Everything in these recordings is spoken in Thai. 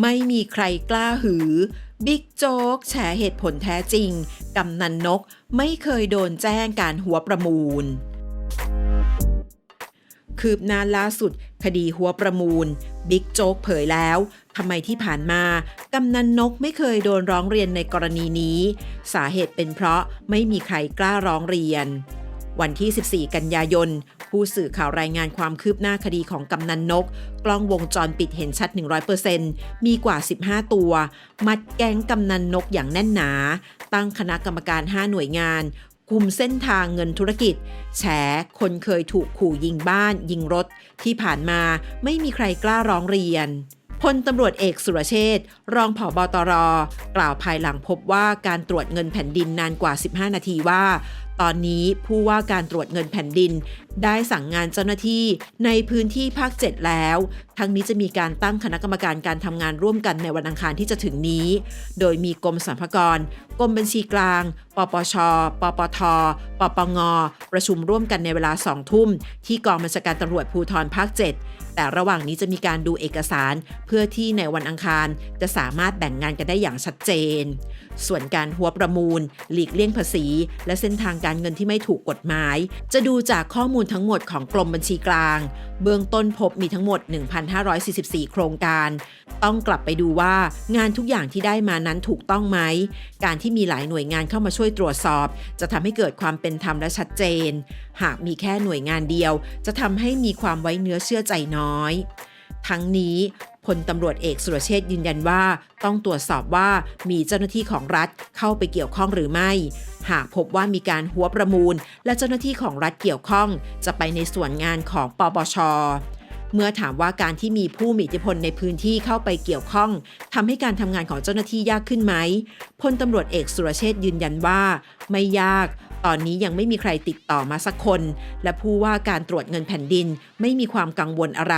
ไม่มีใครกล้าหือ บิ๊กโจ๊กแฉเหตุผลแท้จริง กำนันนกไม่เคยโดนแจ้งการหัวประมูล คืบหน้าล่าสุด คดีหัวประมูล บิ๊กโจ๊กเผยแล้วทำไมที่ผ่านมา กำนันนกไม่เคยโดนร้องเรียนในกรณีนี้ สาเหตุเป็นเพราะไม่มีใครกล้าร้องเรียนวันที่ 14 กันยายน ผู้สื่อข่าวรายงานความคืบหน้าคดีของกำนันนก กล้องวงจรปิดเห็นชัด 100%มีกว่า 15 ตัว มัดแก๊งกำนันนกอย่างแน่นหนา ตั้งคณะกรรมการ 5 หน่วยงานกลุ่มเส้นทางเงินธุรกิจ แฉคนเคยถูกขู่ยิงบ้าน ยิงรถ ที่ผ่านมาไม่มีใครกล้าร้องเรียนพลตำรวจเอกสุรเชษรองผอบตร กล่าวภายหลังพบว่าการตรวจเงินแผ่นดินนานกว่า 15 นาทีว่าตอนนี้ผู้ว่าการตรวจเงินแผ่นดิน ได้สั่งงานเจ้าหน้าที่ในพื้นที่ภาค 7 แล้ว ทั้งนี้จะมีการตั้งคณะกรรมการการทำงานร่วมกันในวันอังคารที่จะถึงนี้ โดยมีกรมสรรพากร กรมบัญชีกลาง ปปช ปปท ปปง ประชุมร่วมกันในเวลา2ทุ่ม ที่กองบัญชาการตำรวจภูธรภาค 7 แต่ระหว่างนี้จะมีการดูเอกสาร เพื่อที่ในวันอังคารจะสามารถแบ่งงานกันได้อย่างชัดเจน ส่วนการหัวประมูล หลีกเลี่ยงภาษี และเส้นทางการเงินที่ไม่ถูกกฎหมาย จะดูจากข้อมูลทั้งหมดของกรมบัญชีกลาง เบื้องต้นพบมีทั้งหมด 1,544 โครงการ ต้องกลับไปดูว่างานทุกอย่างที่ได้มานั้นถูกต้องไหม การที่มีหลายหน่วยงานเข้ามาช่วยตรวจสอบ จะทำให้เกิดความเป็นธรรมและชัดเจน หากมีแค่หน่วยงานเดียว จะทำให้มีความไว้เนื้อเชื่อใจน้อย ทั้งนี้พลตำรวจเอกสุรเชษยืนยันว่า ต้องตรวจสอบว่ามีเจ้าหน้าที่ของรัฐเข้าไปเกี่ยวข้องหรือไม่ หากพบว่ามีการหัวประมูล และเจ้าหน้าที่ของรัฐเกี่ยวข้อง จะไปในส่วนงานของปปชเมื่อถามว่าการที่มีผู้มีอิทธิพลในพื้นที่เข้าไปเกี่ยวข้องทำให้การทำงานของเจ้าหน้าที่ยากขึ้นไหมพลตำรวจเอกสุรเชษยืนยันว่า ไม่ยาก ตอนนี้ยังไม่มีใครติดต่อมาสักคน และผู้ว่าการตรวจเงินแผ่นดินไม่มีความกังวลอะไร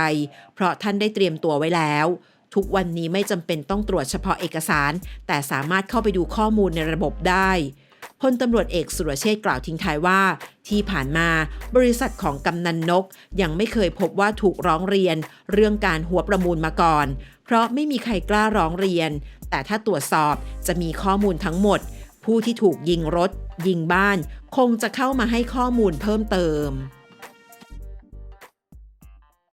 เพราะท่านได้เตรียมตัวไว้แล้ว ทุกวันนี้ไม่จำเป็นต้องตรวจเฉพาะเอกสาร แต่สามารถเข้าไปดูข้อมูลในระบบได้พลตำรวจเอกสุรเชษ์กล่าวทิ้งท้ายว่า ที่ผ่านมาบริษัทของกำนันนก ยังไม่เคยพบว่าถูกร้องเรียน เรื่องการหัวประมูลมาก่อน เพราะไม่มีใครกล้าร้องเรียน แต่ถ้าตรวจสอบจะมีข้อมูลทั้งหมด ผู้ที่ถูกยิงรถ ยิงบ้าน คงจะเข้ามาให้ข้อมูลเพิ่มเติม